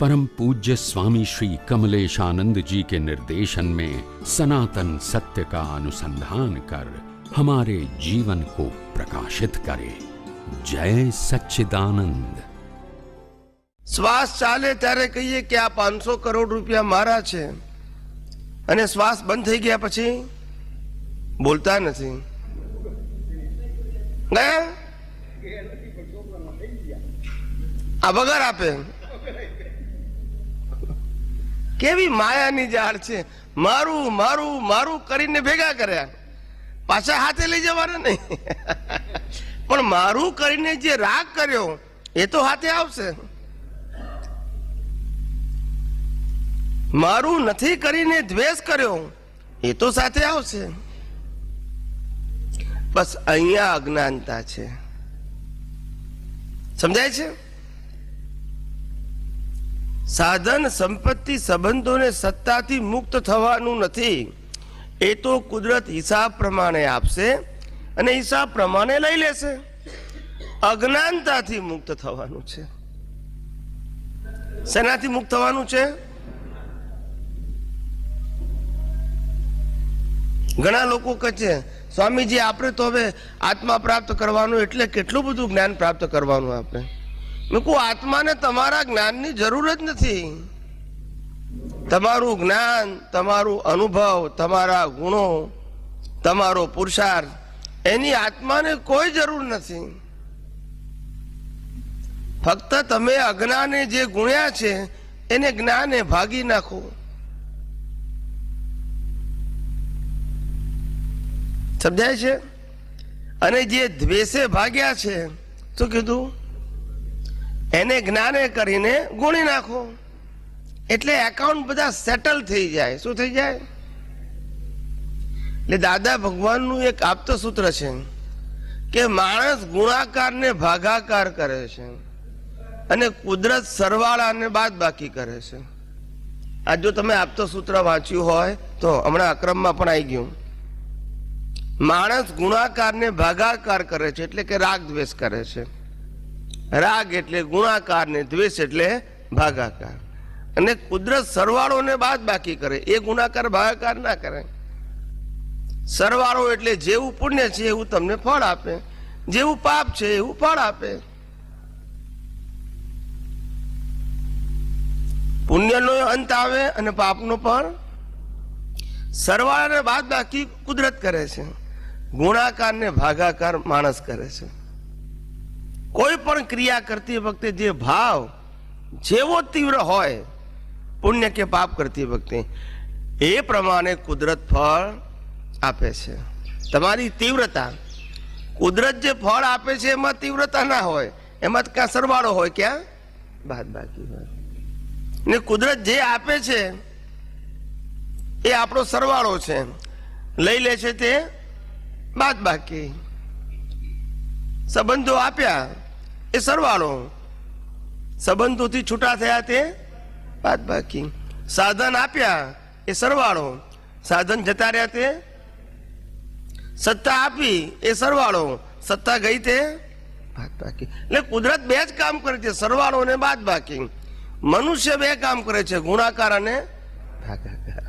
परम पूज्य स्वामी श्री कमलेशानंद जी के निर्देशन में सनातन सत्य का अनुसंधान कर हमारे जीवन को प्रकाशित करे जय सच्चिदानंद શ્વાસ ચાલે ત્યારે કહીએ કે આ પાંચસો કરોડ રૂપિયા મારા છે અને શ્વાસ બંધ થઈ ગયા પછી બોલતા નથી ગયા આ વગર આપે કેવી માયાની જાળ છે? મારું મારું મારું કરીને ભેગા કર્યા. પાછા હાથે લઈ જવાના નહીં. પણ મારું કરીને જે રાગ કર્યો, એ તો હાથે આવશે. મારું નથી કરીને દ્વેષ કર્યો, એ તો સાથે આવશે. બસ અહીંયા અજ્ઞાનતા છે. સમજાય છે? સાધન સંપત્તિ સંબંધોને સત્તાથી મુક્ત થવાનું નથી. એ તો કુદરત હિસાબ પ્રમાણે આપશે અને હિસાબ પ્રમાણે લઈ લેશે. અજ્ઞાનતાથી મુક્ત થવાનું છે. શેનાથી મુક્ત થવાનું છે? ઘણા લોકો કહે છે, સ્વામીજી, આપણે તો હવે આત્મા પ્રાપ્ત કરવાનું એટલે કેટલું બધું જ્ઞાન પ્રાપ્ત કરવાનું આપણે. કહું, આત્માને તમારા જ્ઞાનની જરૂર જ નથી. તમારું જ્ઞાન, તમારું અનુભવ, તમારા ગુણો, તમારો પુરુષાર્થ, એની આત્માને કોઈ જરૂર નથી. ફક્ત તમે અજ્ઞાને જે ગુણ્યા છે, એને જ્ઞાને ભાગી નાખો. સમજાય છે? અને જે દ્વેષે ભાગ્યા છે, શું કીધું? એને જ્ઞાને કરીને ગુણી નાખો. એટલે એકાઉન્ટ બધા સેટલ થઈ જાય. શું થઈ જાય? એટલે દાદા ભગવાનનું એક આપતો સૂત્ર છે કે માણસ ગુણાકારને ભાગાકાર કરે છે અને કુદરત સરવાળાને બાદ બાકી કરે છે. આ જો તમે આપતો સૂત્ર વાંચ્યું હોય તો હમણાં અક્રમમાં પણ આવી ગયું. માણસ ગુણાકારને ભાગાકાર કરે છે એટલે કે રાગ દ્વેષ કરે છે. રાગ એટલે ગુણાકાર ને દ્વેષ એટલે ભાગાકાર. અને કુદરત સરવાળો ને બાદ બાકી કરે. એ ગુણાકાર, ભાગાકાર ના કરે સરવાળો એટલે જેવું પુણ્ય છે એવું તમને ફળ આપે. જેવું પાપ છે એવું ફળ આપે. પુણ્યનો અંત આવે અને પાપનો પણ સરવાળાને બાદ બાકી કુદરત કરે છે. ગુણાકાર ને ભાગાકાર માણસ કરે છે. પણ ક્રિયા કરતી વખતે જે ભાવ જેવો તીવ્ર હોય, પુણ્ય કે પાપ કરતી વખતે, એ પ્રમાણે કુદરત ફળ આપે છે. તમારી તીવ્રતા, કુદરત જે ફળ આપે છે, એમાં તીવ્રતા ના હોય. એમાં ક્યાં સરવાળો હોય ક્યાં? બાદ બાકી હોય. ને કુદરત જે આપે છે, એ આપણો સરવાળો છે. લઈ લે છે તે બાદ બાકી. સંબંધો આપ્યા. એ સરવાળો. સંબંધોથી છૂટા થયા તે બાદ બાકી. સાધન આપ્યા એ સરવાળો. સાધન જતા રહ્યા તે સત્તા આપી એ સરવાળો. સત્તા ગઈ તે બાદ બાકી. એટલે કુદરત બે જ કામ કરે છે, સરવાળો અને બાદ બાકી. મનુષ્ય બે કામ કરે છે, ગુણાકાર અને ભાગાકાર.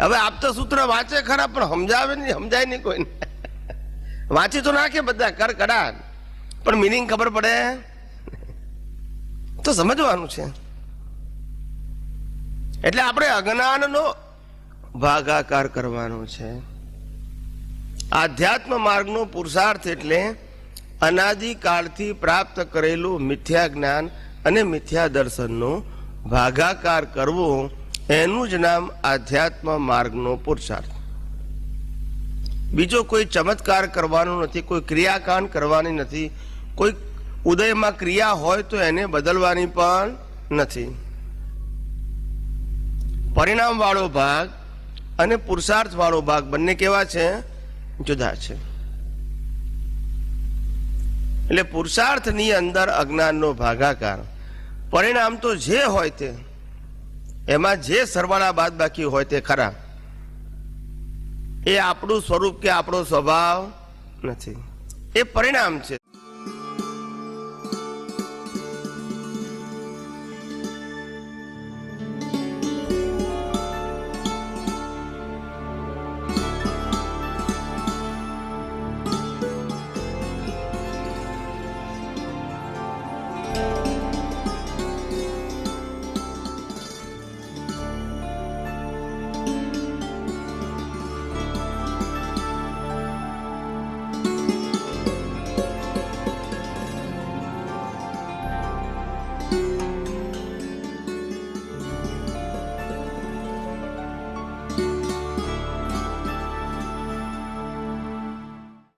હવે આપતા સૂત્ર વાંચે ખરા, પણ સમજાવે નહીં, સમજાય નહીં કોઈને. વાંચી તો નાખે બધા, કર કડા પણ મિનિંગ ખબર પડે? તો સમજવાનું છે. એટલે આપણે અજ્ઞાનનો ભાગાકાર કરવાનો છે. આધ્યાત્મ માર્ગનો પુરુષાર્થ એટલે અનાદિકાળથી પ્રાપ્ત કરેલું મિથ્યા જ્ઞાન અને મિથ્યા દર્શનનો ભાગાકાર કરવો. એનું જ નામ આધ્યાત્મ માર્ગનો પુરુષાર્થ. બીજો કોઈ ચમત્કાર કરવાનો નથી, કોઈ ક્રિયાકાંડ કરવાની નથી, કોઈ ઉદયમાં ક્રિયા હોય તો એને બદલવાની પણ નથી. પરિણામવાળો ભાગ અને પુરુષાર્થવાળો ભાગ બંને કેવા છે? જુદા છે. એટલે પુરુષાર્થની અંદર અજ્ઞાનનો ભાગાકાર. પરિણામ તો જે હોય તે, એમાં જે સરવાળા બાદ બાકી હોય તે ખરા. એ આપણું સ્વરૂપ કે આપણો સ્વભાવ નથી. એ પરિણામ છે.